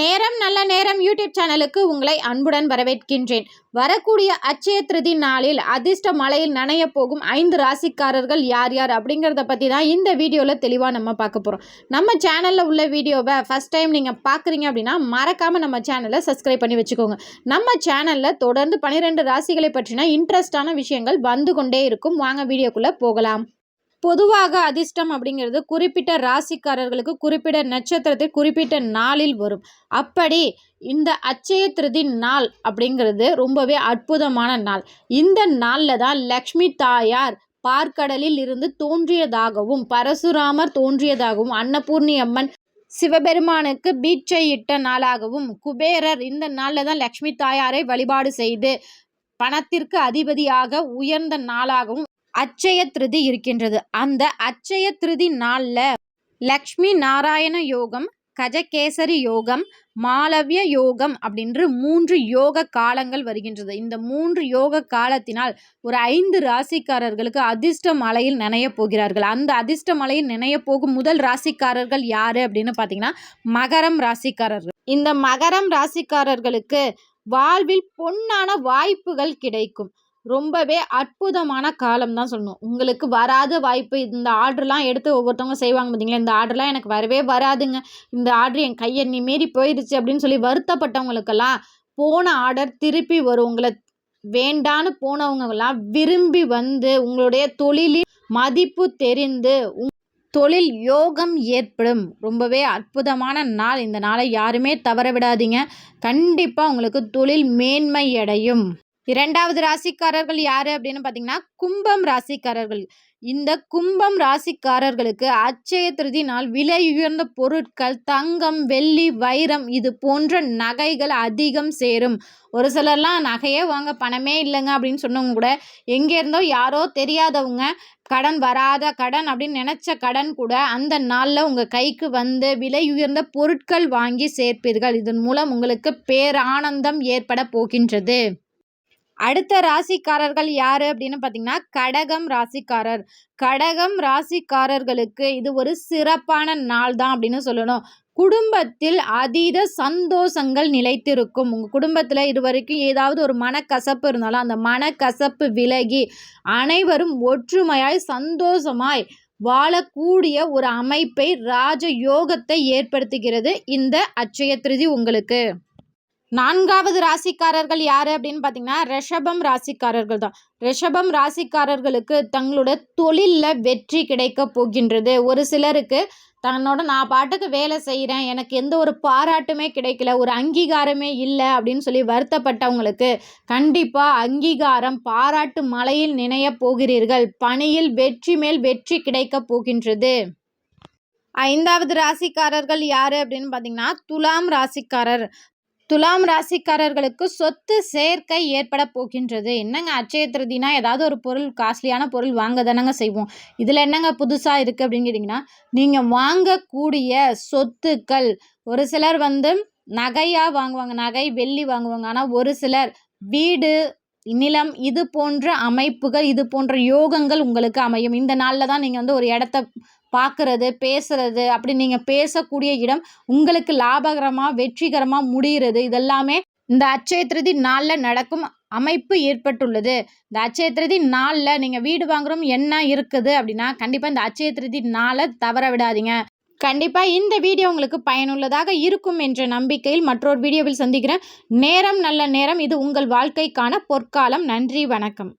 நேரம் நல்ல நேரம் யூடியூப் சேனலுக்கு உங்களை அன்புடன் வரவேற்கின்றேன். வரக்கூடிய அச்சய திருதி நாளில் அதிர்ஷ்ட மலையில் நனைய போகும் ஐந்து ராசிக்காரர்கள் யார் யார் அப்படிங்கிறத பற்றி தான் இந்த வீடியோவில் தெளிவாக நம்ம பார்க்க போகிறோம் நம்ம சேனலில் உள்ள வீடியோவை ஃபஸ்ட் டைம் நீங்கள் பார்க்குறீங்க அப்படின்னா மறக்காமல் நம்ம சேனலை சப்ஸ்கிரைப் பண்ணி வச்சுக்கோங்க. நம்ம சேனலில் தொடர்ந்து பன்னிரெண்டு ராசிகளை பற்றின இன்ட்ரெஸ்டான விஷயங்கள் வந்து கொண்டே இருக்கும். வாங்க வீடியோக்குள்ளே போகலாம். பொதுவாக அதிர்ஷ்டம் அப்படிங்கிறது குறிப்பிட்ட ராசிக்காரர்களுக்கு குறிப்பிட்ட நட்சத்திரத்தில் குறிப்பிட்ட நாளில் வரும். அப்படி இந்த அச்சய திருதி நாள் அப்படிங்கிறது ரொம்பவே அற்புதமான நாள். இந்த நாளில் தான் லக்ஷ்மி தாயார் பார்க்கடலில் இருந்து தோன்றியதாகவும் பரசுராமர் தோன்றியதாகவும் அன்னபூர்ணி அம்மன் சிவபெருமானுக்கு பீச்சை இட்ட நாளாகவும் குபேரர் இந்த நாளில் தான் லக்ஷ்மி தாயாரை வழிபாடு செய்து பணத்திற்கு அதிபதியாக உயர்ந்த நாளாகவும் அச்சய திருதி இருக்கின்றது. அந்த அச்சய திருதி நாளில் லக்ஷ்மி நாராயண யோகம் கஜகேசரி யோகம் மாலவிய யோகம் அப்படின்று மூன்று யோக காலங்கள் வருகின்றது. இந்த மூன்று யோக காலத்தினால் ஒரு ஐந்து ராசிக்காரர்களுக்கு அதிர்ஷ்ட மலையில் நினைய போகிறார்கள். அந்த அதிர்ஷ்ட மலையில் நினைய போகும் முதல் ராசிக்காரர்கள் யாரு அப்படின்னு பார்த்தீங்கன்னா மகரம் ராசிக்காரர்கள். இந்த மகரம் ராசிக்காரர்களுக்கு வாழ்வில் பொன்னான வாய்ப்புகள் கிடைக்கும். ரொம்பவே அற்புதமான காலம் தான் சொல்லணும். உங்களுக்கு வராத வாய்ப்பு இந்த ஆர்டர்லாம் எடுத்து ஒவ்வொருத்தவங்க செய்வாங்க பார்த்தீங்களா இந்த ஆர்டர்லாம் எனக்கு வரவே வராதுங்க. இந்த ஆர்டர் என் கையை நீ மீறி போயிடுச்சு அப்படின்னு சொல்லி வருத்தப்பட்டவங்களுக்கெல்லாம் போன ஆர்டர் திருப்பி வரும். உங்களை வேண்டான்னு போனவங்கெல்லாம் விரும்பி வந்து உங்களுடைய தொழிலின் மதிப்பு தெரிந்து தொழில் யோகம் ஏற்படும். ரொம்பவே அற்புதமான நாள். இந்த நாளை யாருமே தவற விடாதீங்க. கண்டிப்பாக உங்களுக்கு தொழில் மேன்மை அடையும். இரண்டாவது ராசிக்காரர்கள் யாரு அப்படின்னு பார்த்தீங்கன்னா கும்பம் ராசிக்காரர்கள். இந்த கும்பம் ராசிக்காரர்களுக்கு அச்சய திருதி நாள் விலை உயர்ந்த பொருட்கள் தங்கம் வெள்ளி வைரம் இது போன்ற நகைகள் அதிகம் சேரும். ஒரு சிலர்லாம் நகையே வாங்க பணமே இல்லைங்க அப்படின்னு சொன்னவங்க கூட எங்கே இருந்தோ யாரோ தெரியாதவங்க கடன் வராத கடன் அப்படின்னு நினச்ச கடன் கூட அந்த நாளில் உங்கள் கைக்கு வந்து விலை உயர்ந்த பொருட்கள் வாங்கி சேர்ப்பீர்கள். இதன் மூலம் உங்களுக்கு பேரானந்தம் ஏற்பட போகின்றது. அடுத்த ராசிக்காரர்கள் யார் அப்படின்னு பார்த்தீங்கன்னா கடகம் ராசிக்காரர். கடகம் ராசிக்காரர்களுக்கு இது ஒரு சிறப்பான நாள் தான் அப்படின்னு சொல்லணும். குடும்பத்தில் அதீத சந்தோஷங்கள் நிலைத்திருக்கும். உங்கள் குடும்பத்தில் இது வரைக்கும் ஏதாவது ஒரு மனக்கசப்பு இருந்தாலும் அந்த மனக்கசப்பு விலகி அனைவரும் ஒற்றுமையாய் சந்தோஷமாய் வாழக்கூடிய ஒரு அமைப்பை ராஜ யோகத்தை ஏற்படுத்துகிறது இந்த அச்சய திருதி உங்களுக்கு. நான்காவது ராசிக்காரர்கள் யார் அப்படின்னு பார்த்தீங்கன்னா ரிஷபம் ராசிக்காரர்கள் தான். ரிஷபம் ராசிக்காரர்களுக்கு தங்களோட தொழிலில் வெற்றி கிடைக்க போகின்றது. ஒரு சிலருக்கு தன்னோட நான் பாட்டுக்கு வேலை செய்கிறேன் எனக்கு எந்த ஒரு பாராட்டுமே கிடைக்கல ஒரு அங்கீகாரமே இல்லை அப்படின்னு சொல்லி வருத்தப்பட்டவங்களுக்கு கண்டிப்பாக அங்கீகாரம் பாராட்டு மலையில் நினைய போகிறீர்கள். பணியில் வெற்றி மேல் வெற்றி கிடைக்க போகின்றது. ஐந்தாவது ராசிக்காரர்கள் யார் அப்படின்னு பார்த்தீங்கன்னா துலாம் ராசிக்காரர். துலாம் ராசிக்காரர்களுக்கு சொத்து சேர்க்கை ஏற்பட போகின்றது. என்னங்க அச்சய திருதினா ஏதாவது ஒரு பொருள் காஸ்ட்லியான பொருள் வாங்க தானங்க செய்வோம். இதில் என்னங்க புதுசாக இருக்குது அப்படின்னு கேட்டிங்கன்னா நீங்கள் வாங்கக்கூடிய சொத்துக்கள் ஒரு சிலர் வந்து நகையாக வாங்குவாங்க நகை வெள்ளி வாங்குவாங்க. ஆனால் ஒரு சிலர் வீடு நிலம் இது போன்ற அமைப்புகள் இது போன்ற யோகங்கள் உங்களுக்கு அமையும். இந்த நாளில் தான் நீங்கள் வந்து ஒரு இடத்த பார்க்குறது பேசுறது அப்படி நீங்கள் பேசக்கூடிய இடம் உங்களுக்கு லாபகரமாக வெற்றிகரமாக முடிகிறது. இதெல்லாமே இந்த அச்சய திருதி நாளில் நடக்கும் அமைப்பு ஏற்பட்டுள்ளது. இந்த அச்சய திருதி நாளில் நீங்கள் வீடு வாங்குறோம் என்ன இருக்குது அப்படின்னா கண்டிப்பாக இந்த அச்சய திருதி நாளை தவற விடாதீங்க. கண்டிப்பாக இந்த வீடியோ உங்களுக்கு பயனுள்ளதாக இருக்கும் என்ற நம்பிக்கையில் மற்றொரு வீடியோவில் சந்திக்கிறேன். நேரம் நல்ல நேரம். இது உங்கள் வாழ்க்கைக்கான பொற்காலம். நன்றி வணக்கம்.